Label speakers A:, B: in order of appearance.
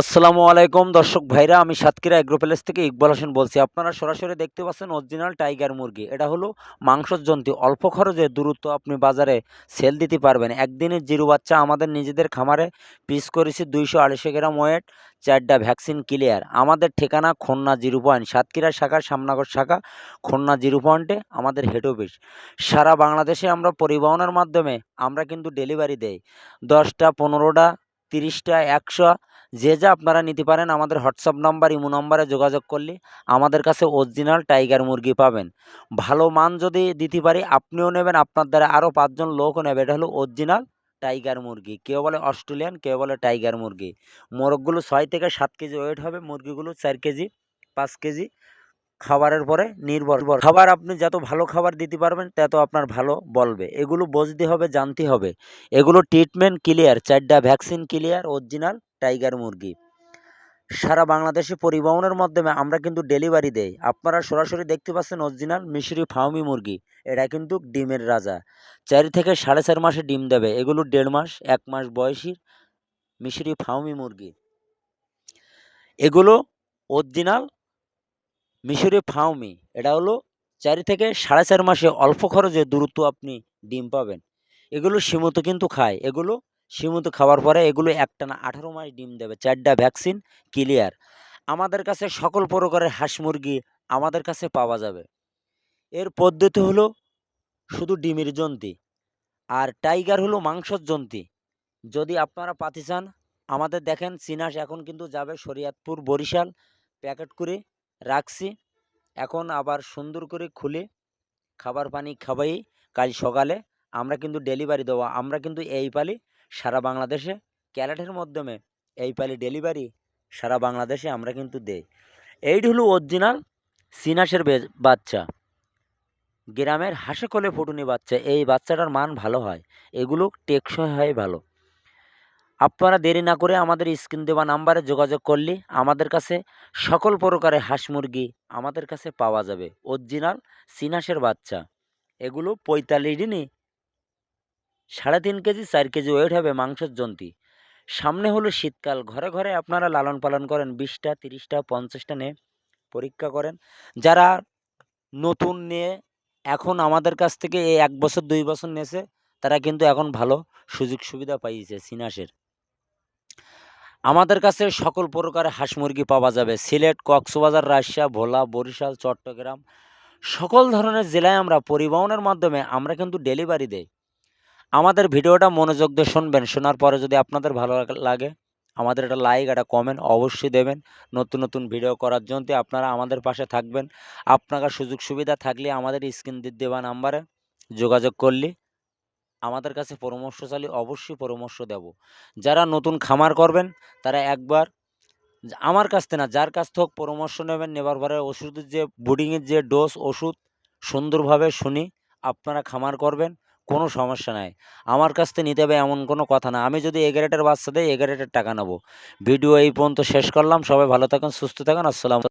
A: আসসালামু আলাইকুম দর্শক ভাইরা, আমি সাতক্ষীরা এগ্রো প্যালেস থেকে ইকবাল হোসেন বলছি। আপনারা সরাসরি দেখতে পাচ্ছেন অরিজিনাল টাইগার মুরগি। এটা হলো মাংসর জন্তি অল্প খরচে দ্রুত আপনি বাজারে সেল দিতে পারবেন। একদিনের জিরো বাচ্চা আমাদের নিজেদের খামারে পিস করেছি দুইশো আড়াইশো গ্রাম ওয়েট চারটা ভ্যাকসিন ক্লিয়ার আমাদের ঠিকানা খন্না জিরো পয়েন্ট, সাতক্ষীরা শাখার সামনগর শাখা খন্না জিরো পয়েন্টে আমাদের হেড অফিস সারা বাংলাদেশে আমরা পরিবহনের মাধ্যমে আমরা কিন্তু ডেলিভারি দেই। দশটা, পনেরোটা তিরিশটা একশো। যে যা আপনারা নিতে পারেন আমাদের হোয়াটসঅ্যাপ নাম্বার, ইমো নাম্বারে যোগাযোগ করলে আমাদের কাছে অরিজিনাল টাইগার মুরগি পাবেন। ভালো মান যদি দিতে পারি, আপনিও নেবেন, আপনার দ্বারা আরও পাঁচজন লোকও নেবে। এটা হলো অরিজিনাল টাইগার মুরগি। কেউ বলে অস্ট্রেলিয়ান, কেউ বলে টাইগার মুরগি। মোরগগুলো ছয় থেকে সাত কেজি ওয়েট হবে, মুরগিগুলো চার কেজি, পাঁচ কেজি। খাবারের পরে নির্ভর। খাবার আপনি যত ভালো খাবার দিতে পারবেন, তত আপনার ভালো বলবে। এগুলো বুঝতে হবে, জানতে হবে। এগুলো ট্রিটমেন্ট ক্লিয়ার চারটা ভ্যাকসিন ক্লিয়ার অরিজিনাল টাইগার মুরগি। সারা বাংলাদেশে পরিবহনের মাধ্যমে আমরা কিন্তু ডেলিভারি দেই। আপনারা সরাসরি দেখতে পাচ্ছেন অরিজিনাল মিশরি ফাউমি মুরগি। এটা কিন্তু ডিমের রাজা। চারি থেকে সাড়ে চার মাসে ডিম দেবে। এগুলো দেড় মাস, এক মাস বয়সী মিশরি ফাউমি মুরগি। এগুলো অরিজিনাল মিশরি ফাউমি এটা হলো চারি থেকে সাড়ে চার মাসে অল্প খরচে দ্রুত আপনি ডিম পাবেন। এগুলো সীমিত কিন্তু খায়। এগুলো সীমিত খাওয়ার পরে এগুলো একটানা আঠারো মাস ডিম দেবে। চারটা ভ্যাকসিন ক্লিয়ার আমাদের কাছে সকল প্রকারের হাঁস মুরগি আমাদের কাছে পাওয়া যাবে। এর পদ্ধতি হলো শুধু ডিমের জন্তি আর টাইগার হলো মাংসর জন্তি। যদি আপনারা পাতি চান, আমাদের দেখেন চিনাস এখন কিন্তু যাবে শরিয়াতপুর বরিশাল প্যাকেট করে রাখছি। এখন আবার সুন্দর করে খুলে খাবার পানি খাওয়াই কাল সকালে। আমরা কিন্তু ডেলিভারি দেবো। আমরা কিন্তু এই পালি সারা বাংলাদেশে, ক্যারেটের মাধ্যমে এই পালি ডেলিভারি সারা বাংলাদেশে আমরা কিন্তু দেই। এইটি হলো অরিজিনাল সিনাসের বাচ্চা। গ্রামের হাসে কলে ফুটুনি বাচ্চা। এই বাচ্চাটার মান ভালো হয়। এগুলো টেকসই হয় ভালো। আপনারা দেরি না করে আমাদের স্ক্রিন দেওয়া নাম্বারে যোগাযোগ করলে আমাদের কাছে সকল প্রকারের হাঁস মুরগি আমাদের কাছে পাওয়া যাবে। অরিজিনাল সিনাসের বাচ্চা। এগুলো পঁয়তাল্লিশ দিনই সাড়ে তিন কেজি, চার কেজি ওয়েট হবে মাংসের জন্তি। সামনে হলো শীতকাল। ঘরে ঘরে আপনারা লালন পালন করেন, বিশটা, তিরিশটা, পঞ্চাশটা নিয়ে পরীক্ষা করেন। যারা নতুন নিয়ে এখন আমাদের কাছ থেকে এই এক বছর, দুই বছর নেছে তারা কিন্তু এখন ভালো সুযোগ সুবিধা পাইছে সিনাসের। আমাদের কাছে সকল প্রকার হাঁস মুরগি পাওয়া যাবে। সিলেট, কক্সবাজার, রাজশাহী, ভোলা, বরিশাল, চট্টগ্রাম, সকল ধরনের জেলায় আমরা পরিবহনের মাধ্যমে আমরা কিন্তু ডেলিভারি দেই। আমাদের ভিডিওটা মনোযোগ দিয়ে শুনবেন, শোনার পরে যদি আপনাদের ভালো লাগে আমাদের একটা লাইক একটা কমেন্ট অবশ্যই দেবেন। নতুন নতুন ভিডিও করার জন্য আপনারা আমাদের পাশে থাকবেন। আপনার সুযোগ সুবিধা থাকলে আমাদের স্ক্রিন দেওয়া নাম্বারে যোগাযোগ করলে আমাদের কাছে পরামর্শ চাইলে অবশ্যই পরামর্শ দেব। যারা নতুন খামার করবেন, তারা একবার আমার কাছ থেকে না, যার কাছ থেকে পরামর্শ নেবেন, নেবার পরে ওষুধের যে, বোর্ডিংয়ের যে ডোজ ওষুধ, সুন্দরভাবে শুনি, আপনারা খামার করবেন, কোনো সমস্যা নাই। আমার কাছ থেকে নিতে হবে এমন কোনো কথা না। আমি যদি এগারেটের বাচ্চা দেয় এগারেটের টাকা নেব। ভিডিও এই পর্যন্ত শেষ করলাম। সবাই ভালো থাকুন, সুস্থ থাকুন, আসসালাম